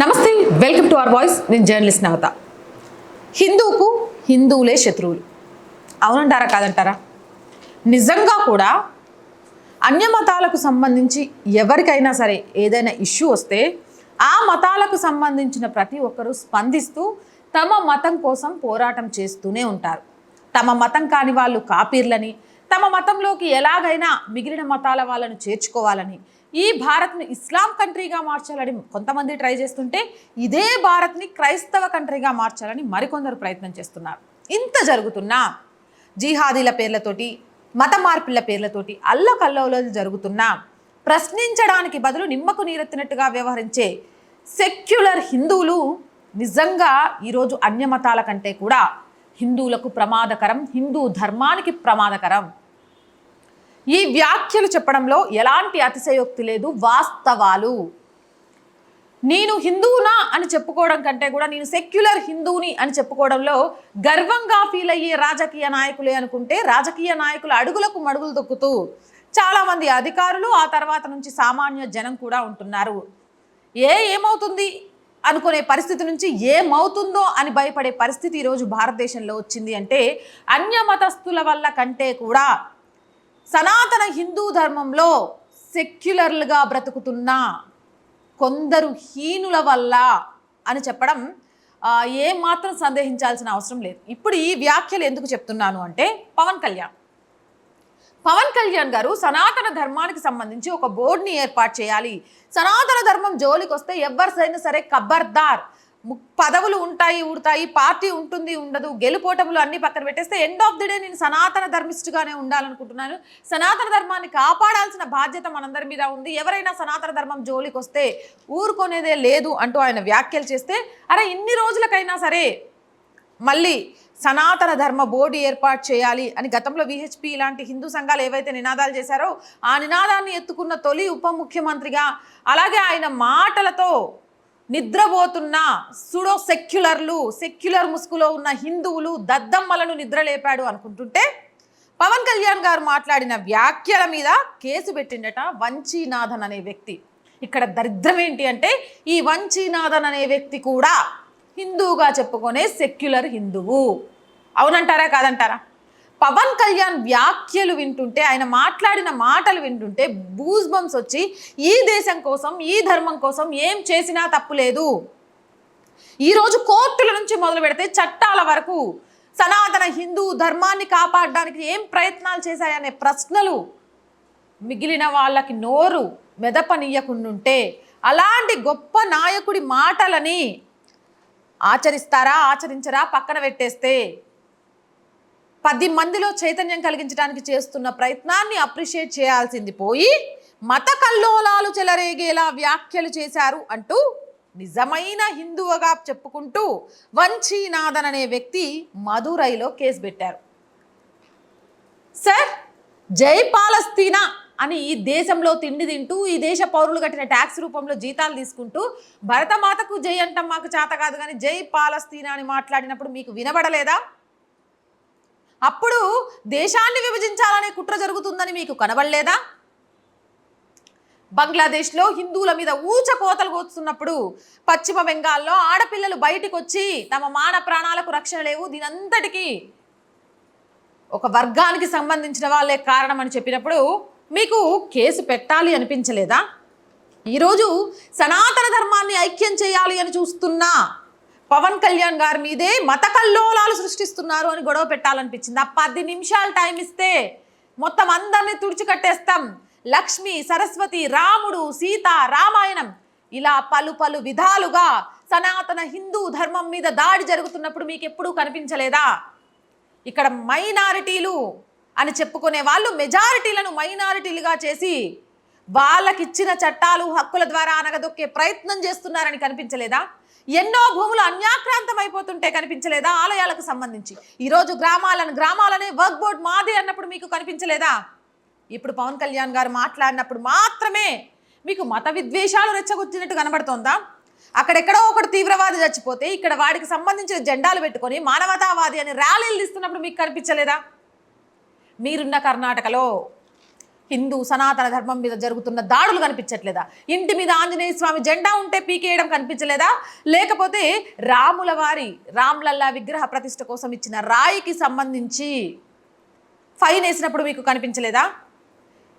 నమస్తే welcome to our voice. నేను journalist Navata. హిందూకు హిందువులే శత్రువులు. అవునంటారా కాదంటారా? నిజంగా కూడా అన్య మతాలకు సంబంధించి ఎవరికైనా సరే ఏదైనా ఇష్యూ వస్తే ఆ మతాలకు సంబంధించిన ప్రతి ఒక్కరూ స్పందిస్తూ తమ మతం కోసం పోరాటం చేస్తూనే ఉంటారు. తమ మతం కాని వాళ్ళు కాపీర్లని తమ మతంలోకి ఎలాగైనా మిగిలిన మతాల వాళ్ళను చేర్చుకోవాలని ఈ భారత్ను ఇస్లాం కంట్రీగా మార్చాలని కొంతమంది ట్రై చేస్తుంటే ఇదే భారత్ని క్రైస్తవ కంట్రీగా మార్చాలని మరికొందరు ప్రయత్నం చేస్తున్నారు. ఇంత జరుగుతున్నా జీహాదీల పేర్లతోటి మత మార్పుల పేర్లతోటి అల్లకల్లోలు జరుగుతున్నా ప్రశ్నించడానికి బదులు నిమ్మకు నీరెత్తినట్టుగా వ్యవహరించే సెక్యులర్ హిందువులు నిజంగా ఈరోజు అన్యమతాల కంటే కూడా హిందువులకు ప్రమాదకరం హిందూ ధర్మానికి ప్రమాదకరం. ఈ వ్యాఖ్యలు చెప్పడంలో ఎలాంటి అతిశయోక్తి లేదు వాస్తవాలు. నేను హిందువునా అని చెప్పుకోవడం కంటే కూడా నేను సెక్యులర్ హిందువుని అని చెప్పుకోవడంలో గర్వంగా ఫీల్ అయ్యే రాజకీయ నాయకులే అనుకుంటే రాజకీయ నాయకుల అడుగులకు మడుగులు దొక్కుతూ చాలామంది అధికారులు ఆ తర్వాత నుంచి సామాన్య జనం కూడా ఉంటున్నారు. ఏ ఏమవుతుంది అనుకునే పరిస్థితి నుంచి ఏమవుతుందో అని భయపడే పరిస్థితి ఈరోజు భారతదేశంలో వచ్చింది అంటే అన్య మతస్థుల వల్ల కంటే కూడా సనాతన హిందూ ధర్మంలో సెక్యులర్లుగా బ్రతుకుతున్న కొందరు హీనుల వల్ల అని చెప్పడం ఏమాత్రం సందేహించాల్సిన అవసరం లేదు. ఇప్పుడు ఈ వ్యాఖ్యలు ఎందుకు చెప్తున్నాను అంటే పవన్ కళ్యాణ్. పవన్ కళ్యాణ్ గారు సనాతన ధర్మానికి సంబంధించి ఒక బోర్డుని ఏర్పాటు చేయాలి. సనాతన ధర్మం జోలికి వస్తే ఎవరిసైనా సరే ఖబర్దార్ పదవులు ఉంటాయి ఊడతాయి పార్టీ ఉంటుంది ఉండదు గెలుపోటములు అన్ని పక్కన పెట్టేస్తే ఎండ్ ఆఫ్ ది డే నేను సనాతన ధర్మిస్టుగానే ఉండాలనుకుంటున్నాను. సనాతన ధర్మాన్ని కాపాడాల్సిన బాధ్యత మనందరి మీద ఉంది. ఎవరైనా సనాతన ధర్మం జోలికి వస్తే ఊరుకునేదే లేదు అంటూ ఆయన వ్యాఖ్యలు చేస్తే అరే ఇన్ని రోజులకైనా సరే మళ్ళీ సనాతన ధర్మ బోర్డు ఏర్పాటు చేయాలి అని గతంలో విహెచ్పి ఇలాంటి హిందూ సంఘాలు ఏవైతే నినాదాలు చేశారో ఆ నినాదాన్ని ఎత్తుకున్న తొలి ఉప ముఖ్యమంత్రిగా అలాగే ఆయన మాటలతో నిద్రపోతున్న సుడో సెక్యులర్లు సెక్యులర్ ముసుగులో ఉన్న హిందువులు దద్దమ్మలను నిద్రలేపాడు అనుకుంటుంటే పవన్ కళ్యాణ్ గారు మాట్లాడిన వ్యాఖ్యల మీద కేసు పెట్టిండట వంచీనాథన్ అనే వ్యక్తి. ఇక్కడ దరిద్రం ఏంటి అంటే ఈ వంచీనాథన్ అనే వ్యక్తి కూడా హిందువుగా చెప్పుకునే సెక్యులర్ హిందువు. అవునంటారా కాదంటారా? పవన్ కళ్యాణ్ వ్యాఖ్యలు వింటుంటే ఆయన మాట్లాడిన మాటలు వింటుంటే బూజ్ బంప్స్ వచ్చి ఈ దేశం కోసం ఈ ధర్మం కోసం ఏం చేసినా తప్పు లేదు. ఈరోజు కోర్టుల నుంచి మొదలు పెడితే చట్టాల వరకు సనాతన హిందూ ధర్మాన్ని కాపాడడానికి ఏం ప్రయత్నాలు చేశాయనే ప్రశ్నలు మిగిలిన వాళ్ళకి నోరు మెదపనీయకుండుంటే అలాంటి గొప్ప నాయకుడి మాటలని ఆచరిస్తారా ఆచరించరా పక్కన పెట్టేస్తే పది మందిలో చైతన్యం కలిగించడానికి చేస్తున్న ప్రయత్నాన్ని అప్రిషియేట్ చేయాల్సింది పోయి మత కల్లోలాలు చెలరేగేలా వ్యాఖ్యలు చేశారు అంటూ నిజమైన హిందువుగా చెప్పుకుంటూ వంచీనాథన్ అనే వ్యక్తి మదురైలో కేసు పెట్టారు. సార్ జై పాలస్తీనా అని ఈ దేశంలో తిండి తింటూ ఈ దేశ పౌరులు కట్టిన ట్యాక్స్ రూపంలో జీతాలు తీసుకుంటూ భరతమాతకు జై అంటాం మాకు చేత కాదు కానీ జై పాలస్తీనా అని మాట్లాడినప్పుడు మీకు వినబడలేదా? అప్పుడు దేశాన్ని విభజించాలనే కుట్ర జరుగుతుందని మీకు కనబడలేదా? బంగ్లాదేశ్లో హిందువుల మీద ఊచ కోతలు కోస్తున్నప్పుడు పశ్చిమ బెంగాల్లో ఆడపిల్లలు బయటికి వచ్చి తమ మాన ప్రాణాలకు రక్షణ లేవు దీనంతటికీ ఒక వర్గానికి సంబంధించిన వాళ్ళే కారణం అని చెప్పినప్పుడు మీకు కేసు పెట్టాలి అనిపించలేదా? ఈరోజు సనాతన ధర్మాన్ని ఐక్యం చేయాలి అని చూస్తున్నా పవన్ కళ్యాణ్ గారి మీదే మత కల్లోలాలు సృష్టిస్తున్నారు అని గొడవ పెట్టాలనిపించింది. ఆ పది నిమిషాలు టైం ఇస్తే మొత్తం అందరినీ తుడిచికట్టేస్తాం లక్ష్మి సరస్వతి రాముడు సీత రామాయణం ఇలా పలు పలు విధాలుగా సనాతన హిందూ ధర్మం మీద దాడి జరుగుతున్నప్పుడు మీకు ఎప్పుడూ కనిపించలేదా? ఇక్కడ మైనారిటీలు అని చెప్పుకునే వాళ్ళు మెజారిటీలను మైనారిటీలుగా చేసి వాళ్ళకిచ్చిన చట్టాలు హక్కుల ద్వారా అనగదొక్కే ప్రయత్నం చేస్తున్నారని కనిపించలేదా? ఎన్నో భూములు అన్యాక్రాంతం అయిపోతుంటే కనిపించలేదా ఆలయాలకు సంబంధించి? ఈరోజు గ్రామాలను గ్రామాలనే వర్క్ బోర్డ్ మాది అన్నప్పుడు మీకు కనిపించలేదా? ఇప్పుడు పవన్ కళ్యాణ్ గారు మాట్లాడినప్పుడు మాత్రమే మీకు మత విద్వేషాలు రెచ్చగొచ్చినట్టు కనబడుతోందా? అక్కడెక్కడో ఒకటి తీవ్రవాది చచ్చిపోతే ఇక్కడ వాడికి సంబంధించిన జెండాలు పెట్టుకొని మానవతావాది అని ర్యాలీలు ఇస్తున్నప్పుడు మీకు కనిపించలేదా? మీరున్న కర్ణాటకలో హిందూ సనాతన ధర్మం మీద జరుగుతున్న దాడులు కనిపించట్లేదా? ఇంటి మీద ఆంజనేయ స్వామి జెండా ఉంటే పీకేయడం కనిపించలేదా? లేకపోతే రాముల వారి రామ్లల్లా విగ్రహ ప్రతిష్ట కోసం ఇచ్చిన రాయికి సంబంధించి ఫైన్ వేసినప్పుడు మీకు కనిపించలేదా?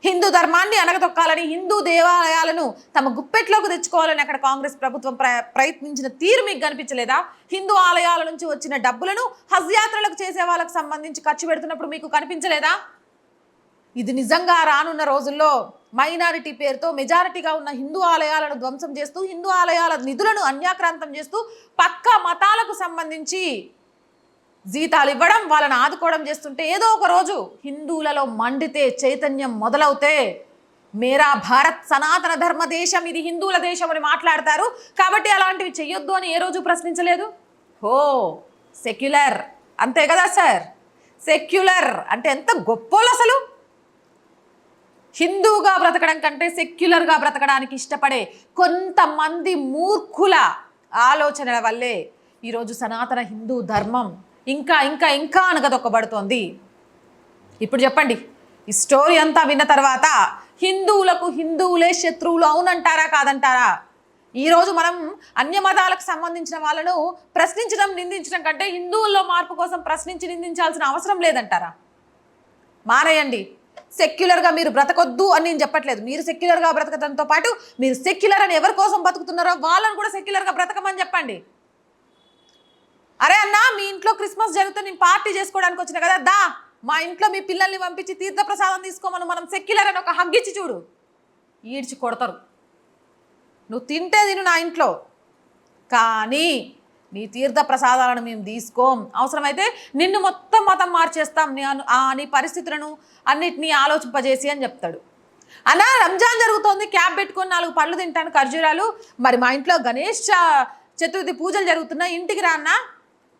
హిందూ ధర్మాన్ని అనగతొక్కాలని హిందూ దేవాలయాలను తమ గుప్పెట్లోకి తెచ్చుకోవాలని అక్కడ కాంగ్రెస్ ప్రభుత్వం ప్ర ప్రయత్నించిన తీరు మీకు కనిపించలేదా? హిందూ ఆలయాల నుంచి వచ్చిన డబ్బులను హజ్ యాత్రలకు చేసే వాళ్ళకు సంబంధించి ఖర్చు పెడుతున్నప్పుడు మీకు కనిపించలేదా? ఇది నిజంగా రానున్న రోజుల్లో మైనారిటీ పేరుతో మెజారిటీగా ఉన్న హిందూ ఆలయాలను ధ్వంసం చేస్తూ హిందూ ఆలయాల నిధులను అన్యాక్రాంతం చేస్తూ పక్క మతాలకు సంబంధించి జీతాలు ఇవ్వడం వాళ్ళని ఆదుకోవడం చేస్తుంటే ఏదో ఒక రోజు హిందువులలో మండితే చైతన్యం మొదలవుతే మేరా భారత్ సనాతన ధర్మ దేశం ఇది హిందువుల దేశం అని మాట్లాడతారు. కాబట్టి అలాంటివి చెయ్యొద్దు అని ఏ రోజు ప్రశ్నించలేదు? హో సెక్యులర్. అంతే కదా సార్? సెక్యులర్. అంటే ఎంత గొప్పోలు అసలు? హిందూగా బ్రతకడం కంటే సెక్యులర్గా బ్రతకడానికి ఇష్టపడే కొంతమంది మూర్ఖుల ఆలోచనల వల్లే ఈరోజు సనాతన హిందూ ధర్మం ఇంకా ఇంకా ఇంకా అనగదొక్కబడుతోంది. ఇప్పుడు చెప్పండి ఈ స్టోరీ అంతా విన్న తర్వాత హిందువులకు హిందువులే శత్రువులు అవునంటారా కాదంటారా? ఈరోజు మనం అన్య మతాలకు సంబంధించిన వాళ్ళను ప్రశ్నించడం నిందించడం కంటే హిందువుల్లో మార్పు కోసం ప్రశ్నించి నిందించాల్సిన అవసరం లేదంటారా? మానేయండి. సెక్యులర్గా మీరు బ్రతకొద్దు అని నేను చెప్పట్లేదు. మీరు సెక్యులర్గా బ్రతకడంతో పాటు మీరు సెక్యులర్ అని ఎవరి కోసం బతుకుతున్నారో వాళ్ళని కూడా సెక్యులర్గా బ్రతకమని చెప్పండి. అరే అన్నా మీ ఇంట్లో క్రిస్మస్ జరిగితే నేను పార్టీ చేసుకోవడానికి వచ్చిన కదా దా మా ఇంట్లో మీ పిల్లల్ని పంపించి తీర్థప్రసాదం తీసుకోమని మనం సెక్యులర్ అని ఒక హగ్గిచ్చి చూడు. ఈడ్చి కొడతారు. నువ్వు తింటే తిను నా ఇంట్లో. కానీ నీ తీర్థ ప్రసాదాలను మేము తీసుకోం. అవసరమైతే నిన్ను మొత్తం మతం మార్చేస్తాం. నీ అను- ఆ నీ పరిస్థితులను అన్నిటినీ ఆలోచింపజేసి అని చెప్తాడు. అలా రంజాన్ జరుగుతోంది. క్యాబ్ పెట్టుకొని నాలుగు పళ్ళు తింటాను ఖర్జూరాలు. మరి మా ఇంట్లో గణేష్ చతుర్థి పూజలు జరుగుతున్నాయి. ఇంటికి రాన్న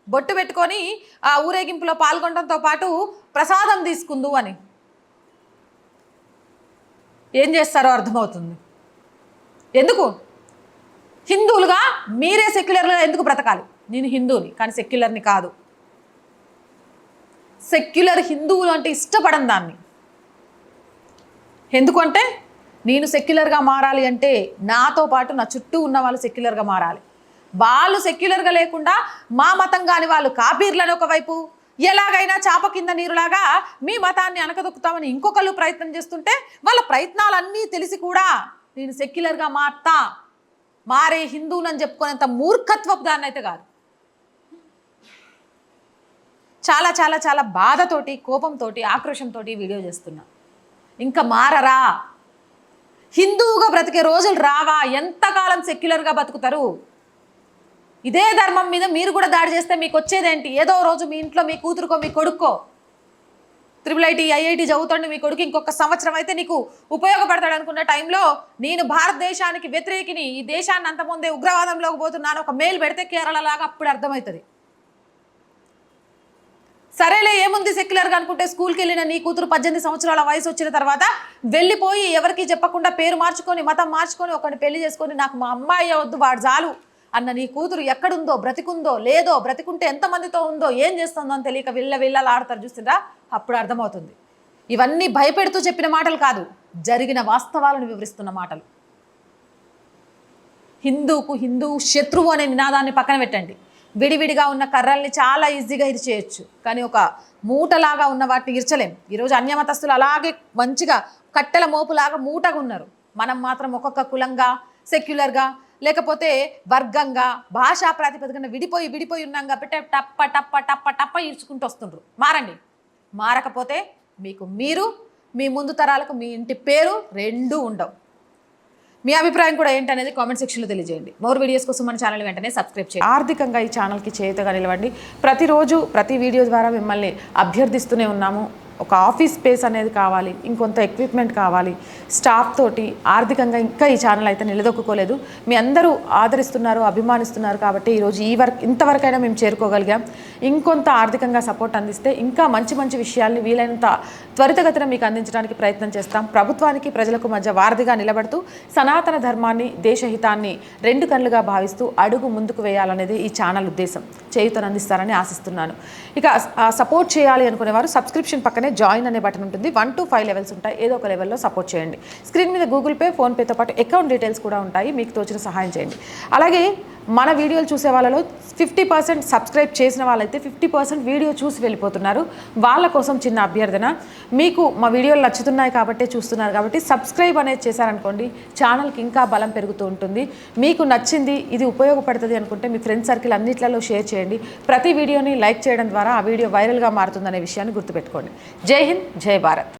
బొట్టు పెట్టుకొని ఆ ఊరేగింపులో పాల్గొనడంతో పాటు ప్రసాదం తీసుకుందు అని. ఏం చేస్తారో అర్థమవుతుంది. ఎందుకు? హిందువులుగా మీరే సెక్యులర్లో ఎందుకు బ్రతకాలి? నేను హిందువుని కానీ సెక్యులర్ని కాదు. సెక్యులర్ హిందువులు అంటే ఇష్టపడను దాన్ని. ఎందుకంటే నేను సెక్యులర్గా మారాలి అంటే నాతో పాటు నా చుట్టూ ఉన్న వాళ్ళు సెక్యులర్గా మారాలి. వాళ్ళు సెక్యులర్గా లేకుండా మా మతం కాని వాళ్ళు కాపీర్లను ఒకవైపు ఎలాగైనా చాప కింద నీరులాగా మీ మతాన్ని అనకదొక్కుతామని ఇంకొకళ్ళు ప్రయత్నం చేస్తుంటే వాళ్ళ ప్రయత్నాలన్నీ తెలిసి కూడా నేను సెక్యులర్గా మారుతా. మారే హిందువులని చెప్పుకునేంత మూర్ఖత్వపు దాన్ని అయితే కాదు. చాలా చాలా చాలా బాధతోటి కోపంతో ఆక్రోషంతో వీడియో చేస్తున్నా. ఇంకా మారరా. హిందువుగా బ్రతికే రోజులు రావా. ఎంతకాలం సెక్యులర్గా బతుకుతారు? ఇదే ధర్మం మీద మీరు కూడా దాడి చేస్తే మీకు వచ్చేదేంటి? ఏదో రోజు మీ ఇంట్లో మీ కూతురుకో మీ కొడుక్కో త్రిబుల్ ఐటీ ఐఐటి చదువుతుండే మీ కొడుకు ఇంకొక సంవత్సరం అయితే నీకు ఉపయోగపడతాడు అనుకున్న టైంలో నేను భారతదేశానికి వ్యతిరేకిని ఈ దేశాన్ని అంతముందే ఉగ్రవాదంలోకి పోతున్నాను ఒక మెయిల్ పెడితే కేరళ లాగా అప్పుడు అర్థమవుతుంది. సరేలే ఏముంది సెక్యులర్గా అనుకుంటే స్కూల్కి వెళ్ళిన నీ కూతురు పద్దెనిమిది సంవత్సరాల వయసు వచ్చిన తర్వాత వెళ్ళిపోయి ఎవరికి చెప్పకుండా పేరు మార్చుకొని మతం మార్చుకొని ఒకరిని పెళ్ళి చేసుకొని నాకు మా అమ్మాయి వద్దు వాడు చాలు. అన్న నీ కూతురు ఎక్కడుందో బ్రతికుందో లేదో బ్రతికుంటే ఎంతమందితో ఉందో ఏం చేస్తుందో అని తెలియక విల్ల విల్లలు ఆడతారు చూసిందా అప్పుడు అర్థమవుతుంది. ఇవన్నీ భయపెడుతూ చెప్పిన మాటలు కాదు జరిగిన వాస్తవాలను వివరిస్తున్న మాటలు. హిందూకు హిందూ శత్రువు అనే నినాదాన్ని పక్కన పెట్టండి. విడివిడిగా ఉన్న కర్రల్ని చాలా ఈజీగా ఇరిచేయచ్చు కానీ ఒక మూటలాగా ఉన్న వాటిని ఇరచలేం. ఈరోజు అన్యమతస్తులు అలాగే మంచిగా కట్టెల మోపులాగా మూటగా ఉన్నారు. మనం మాత్రం ఒక్కొక్క కులంగా సెక్యులర్గా లేకపోతే వర్గంగా భాషా ప్రాతిపదికన విడిపోయి విడిపోయి ఉన్నాం కాబట్టి టప్ప టప్ప టప్ప టప్ప ఈడ్చుకుంటూ వస్తుండ్రు. మారండి. మారకపోతే మీకు మీరు మీ ముందు తరాలకు మీ ఇంటి పేరు రెండూ ఉండవు. మీ అభిప్రాయం కూడా ఏంటనేది కామెంట్ సెక్షన్లో తెలియజేయండి. మోర్ వీడియోస్ కోసం మన ఛానల్ వెంటనే సబ్స్క్రైబ్ చేయండి. ఆర్థికంగా ఈ ఛానల్కి చేతగా నిలవండి. ప్రతిరోజు ప్రతి వీడియో ద్వారా మిమ్మల్ని అభ్యర్థిస్తూనే ఉన్నాము. ఒక ఆఫీస్ స్పేస్ అనేది కావాలి ఇంకొంత ఎక్విప్మెంట్ కావాలి. స్టాఫ్ తోటి ఆర్థికంగా ఇంకా ఈ ఛానల్ అయితే నిలదొక్కుకోలేదు. మీ అందరూ ఆదరిస్తున్నారు అభిమానిస్తున్నారు కాబట్టి ఈరోజు ఈ వర్క్ ఇంతవరకైనా మేము చేరుకోగలిగాం. ఇంకొంత ఆర్థికంగా సపోర్ట్ అందిస్తే ఇంకా మంచి మంచి విషయాల్ని వీలైనంత త్వరితగతిన మీకు అందించడానికి ప్రయత్నం చేస్తాం. ప్రభుత్వానికి ప్రజలకు మధ్య వారధిగా నిలబడుతూ సనాతన ధర్మాన్ని దేశహితాన్ని రెండు కళ్ళుగా భావిస్తూ అడుగు ముందుకు వేయాలనేది ఈ ఛానల్ ఉద్దేశం. చేయుతను అందిస్తారని ఆశిస్తున్నాను. ఇక సపోర్ట్ చేయాలి అనుకునేవారు సబ్స్క్రిప్షన్ పక్కనే జాయిన్ అనే బటన్ ఉంటుంది. వన్ టు ఫైవ్ లెవెల్స్ ఉంటాయి. ఏదో ఒక లెవెల్లో సపోర్ట్ చేయండి. స్క్రీన్ మీద గూగుల్ పే ఫోన్పేతో పాటు అకౌంట్ డీటెయిల్స్ కూడా ఉంటాయి. మీకు తోచిన సహాయం చేయండి. అలాగే మన వీడియోలు చూసే వాళ్ళలో ఫిఫ్టీ పర్సెంట్ సబ్స్క్రైబ్ చేసిన వాళ్ళైతే ఫిఫ్టీ పర్సెంట్ వీడియో చూసి వెళ్ళిపోతున్నారు. వాళ్ళ కోసం చిన్న అభ్యర్థన. మీకు మా వీడియోలు నచ్చుతున్నాయి కాబట్టే చూస్తున్నారు కాబట్టి సబ్స్క్రైబ్ అనేది చేశారనుకోండి ఛానల్కి ఇంకా బలం పెరుగుతూ ఉంటుంది. మీకు నచ్చింది ఇది ఉపయోగపడుతుంది అనుకుంటే మీ ఫ్రెండ్స్ సర్కిల్ అన్నిట్లలో షేర్ చేయండి. ప్రతి వీడియోని లైక్ చేయడం ద్వారా ఆ వీడియో వైరల్గా మారుతుందనే విషయాన్ని గుర్తుపెట్టుకోండి. జై హింద్ జై భారత్.